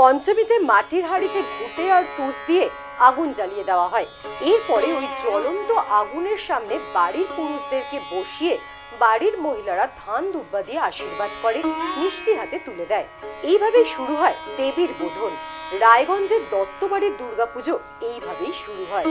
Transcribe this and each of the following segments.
পঞ্চমীতে মাটির হাঁড়িতে ঘুটে আর তুষ দিয়ে আগুন জ্বালিয়ে দেওয়া হয়। এরপরে ওই জ্বলন্ত আগুনের সামনে বাড়ির পুরুষদেরকে বসিয়ে বাড়ির মহিলারা ধান দুব্বা দিয়ে আশীর্বাদ করে, মিষ্টি হাতে তুলে দেয়। এইভাবেই শুরু হয় দেবীর বোধন। রায়গঞ্জের দত্তবাড়ির দুর্গাপুজো এইভাবেই শুরু হয়।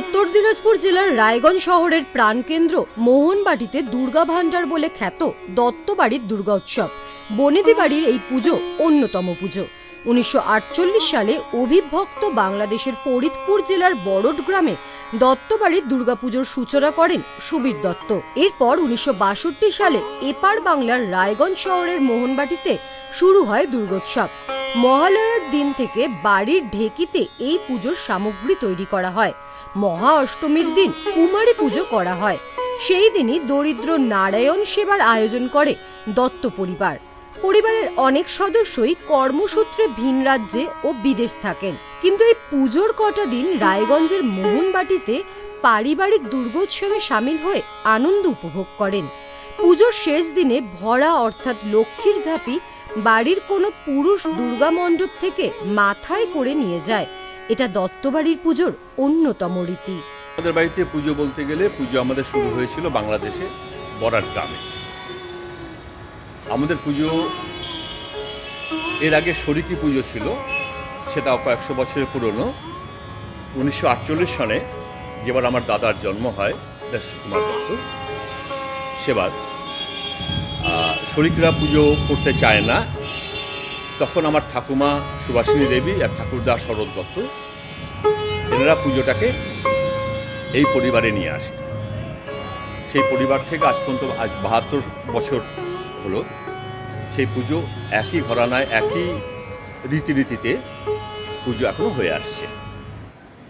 উত্তর দিনাজপুর জেলার রায়গঞ্জ শহরের প্রাণকেন্দ্র মোহনবাটিতে দুর্গা ভান্ডার বলে খ্যাত দত্তবাড়ির দুর্গা উৎসব। বনেদি বাড়ির এই পুজো অন্যতম পুজো। উনিশশো আটচল্লিশ সালে অভিভক্ত বাংলাদেশের ফরিদপুর জেলার বড়ট গ্রামে দত্তবাড়ির দুর্গাপুজোর সূচনা করেন সুবীর দত্ত। এরপর উনিশশো বাষট্টি সালে এপার বাংলার রায়গঞ্জ শহরের মোহনবাটিতে শুরু হয় দুর্গোৎসব। মহালয়ার দিন থেকে বাড়ির ঢেকিতে এই পুজোর সামগ্রী তৈরি করা হয়। মহা অষ্টমীর দিন কুমারী পুজো করা হয়। সেই দিনই দরিদ্র নারায়ণ সেবার আয়োজন করে দত্ত পরিবার। পরিবারের অনেক সদস্যই কর্মসূত্রে ভিন রাজ্যে ও বিদেশ থাকেন। কিন্তু এই পুজোর কটা দিন রায়গঞ্জের মোহনবাটিতে পারিবারিক দুর্গোৎসবে সামিল হয়ে আনন্দ উপভোগ করেন। পুজোর শেষ দিনে ভরা অর্থাৎ লক্ষ্মীর ঝাঁপি বাড়ির কোনো পুরুষ দুর্গা মণ্ডপ থেকে মাথায় করে নিয়ে যায়। এটা দত্তবাড়ির পুজোর অন্যতম রীতি। আমাদের বাড়িতে পুজো বলতে গেলে পুজো আমাদের শুরু হয়েছিল বাংলাদেশে বরাট গ্রামে। আমাদের পুজো এর আগে শরিকি পুজো ছিল সেটা কয়েকশো বছরের পুরনো। উনিশশো সনে যেবার আমার দাদার জন্ম হয় দেশ কুমার দত্ত। সেবার শরিকরা পুজো করতে চায় না। তখন আমার ঠাকুমা সুভাষিনী দেবী আর ঠাকুরদা শরৎ দত্ত, এনারা পুজোটাকে এই পরিবারে নিয়ে আসে। সেই পরিবার থেকে আজ পর্যন্ত আজ বাহাত্তর বছর হলো সেই পুজো একই ঘরানায় একই রীতিনীতিতে পুজো এখনও হয়ে আসছে।